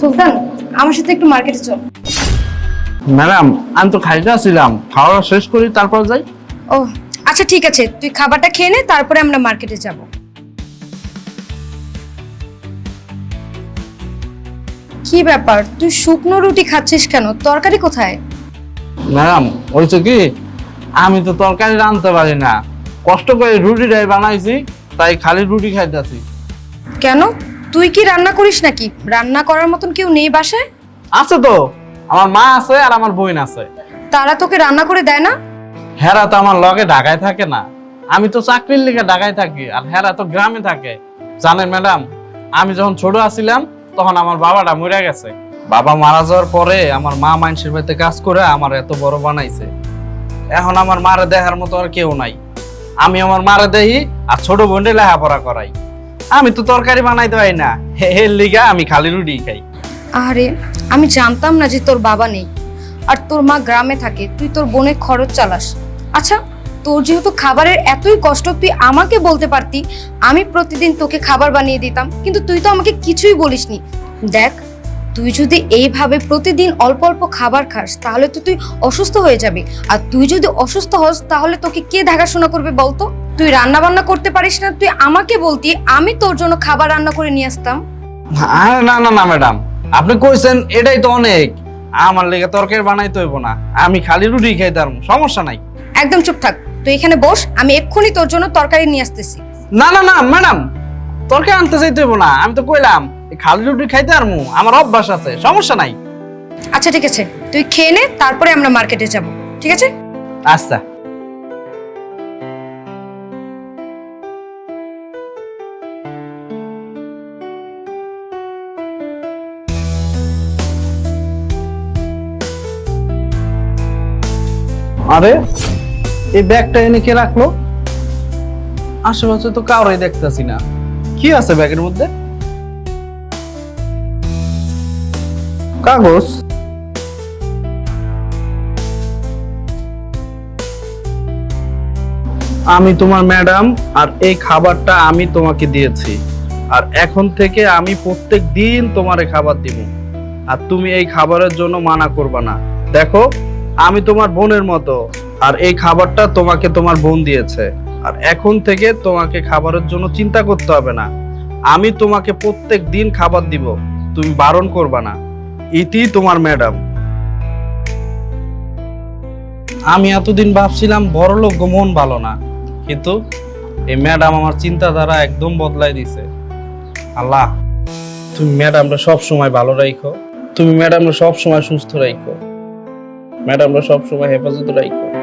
সুলতান আমার সাথে একটু মার্কেটে চল। ম্যাডাম আমি তো খাইতে আসছিলাম। খাওয়া শেষ করি তারপর যাই। ও আচ্ছা ঠিক আছে তুই খাবারটা খেয়ে নে তারপরে আমরা মার্কেটে যাব। কি ব্যাপার তুই শুকনো রুটি খাচ্ছিস কেন? তরকারি কোথায়? ম্যাডাম হয়েছে কি? আমি তো তরকারি রাঁধতে পারি না। কষ্ট করে রুটিটাই বানাইছি তাই খালি রুটি খাইতেছি। কেন? তুই কি রান্না করিস নাকি? রান্না করার মতন কেউ নেই বাসায়? আছে তো। আমার মা আছে আর আমার বোন আছে। তারা তোকে রান্না করে দেয় না? হেরা তো আমার লগে ঢাকায় থাকে না। আমি তো চাকরির লিগে ঢাকায় থাকি আর হেরা তো গ্রামে থাকে। জানেন ম্যাডাম আমি যখন ছোট আছিলাম তখন আমার বাবাটা মরে গেছে। বাবা মারা যাওয়ার পরে আমার মা মানুষের বাড়িতে কাজ করে আমার এত বড় বানাইছে। এখন আমার মারে দেখার মতো আর কেউ নাই। আমি আমার মারে দেহি আর ছোট বোনরে লেখাপড়া করাই। আমি তো তরকারি বানাইতে পারি না। এর লিগা আমি খালি রুটি খাই। আরে, আমি জানতাম না যে তোর বাবা নেই। আর তোর মা গ্রামে থাকে, তুই তোর বোনের খরচ চালাস। আচ্ছা তোর যেহেতু খাবারের এতই কষ্ট, তুই আমাকে বলতে পারতি, আমি প্রতিদিন তোকে খাবার বানিয়ে দিতাম, কিন্তু তুই তো আমাকে কিছুই বলিসনি। দেখ, তুই যদি এইভাবে প্রতিদিন অল্প অল্প খাবার খাস, তাহলে তো তুই অসুস্থ হয়ে যাবি। আর তুই যদি অসুস্থ হস, তাহলে তোকে কে দেখাশোনা করবে বলতো? তুই রান্না বান্না করতে পারিস না তুই আমাকে বলতি আমি তোর জন্য খাবার রান্না করে নিয়ে আসতাম। আরে না না না ম্যাডাম। আপনি কইছেন এটাই তো অনেক। আমার লেগে তরকারি বানাইতে হইব না। আমি খালি রুটি খাইতাম সমস্যা নাই। একদম চুপ থাক। তুই এখানে বস আমি এক্ষুনি তোর জন্য তরকারি নিয়ে আসতেছি। না না না ম্যাডাম তরকারি আনতে চাইতে হইব না। আমি তো কইলাম খালি রুটি খাইতে আরমু আমার অভ্যাস আছে সমস্যা নাই। আচ্ছা ঠিক আছে তুই খেয়ে নে তারপরে আমরা মার্কেটে যাব ঠিক আছে? আচ্ছা। আরে, এই ব্যাগটা এনে কে রাখল? আশেপাশে তো কাউরাই দেখতেছি না। কি আছে ব্যাগের মধ্যে? কাগজ। আমি তোমার ম্যাডাম, আর এই খাবারটা আমি তোমাকে দিয়েছি। আর এখন থেকে আমি প্রত্যেক দিন তোমারে খাবার দিব। আর তুমি এই খাবারের জন্য মানা করবা না। দেখো। আমি তোমার বোনের মতো, আর এই খাবারটা তোমাকে তোমার বোন দিয়েছে। আর এখন থেকে তোমাকে খাবারের জন্য চিন্তা করতে হবে না। আমি তোমাকে প্রত্যেক দিন খাবার দিব, তুমি বারণ করবা না। ইতি তোমার ম্যাডাম। আমি এতদিন ভাবছিলাম বড় লোক মন ভালো না। কিন্তু এই ম্যাডাম আমার চিন্তাধারা একদম বদলাই দিছে। আল্লাহ, তুমি ম্যাডামরা সব সময় ভালো রাখো তুমি ম্যাডামরা সব সময় সুস্থ রাখো ম্যাডামরা সবসময় হেফাজত রাখো।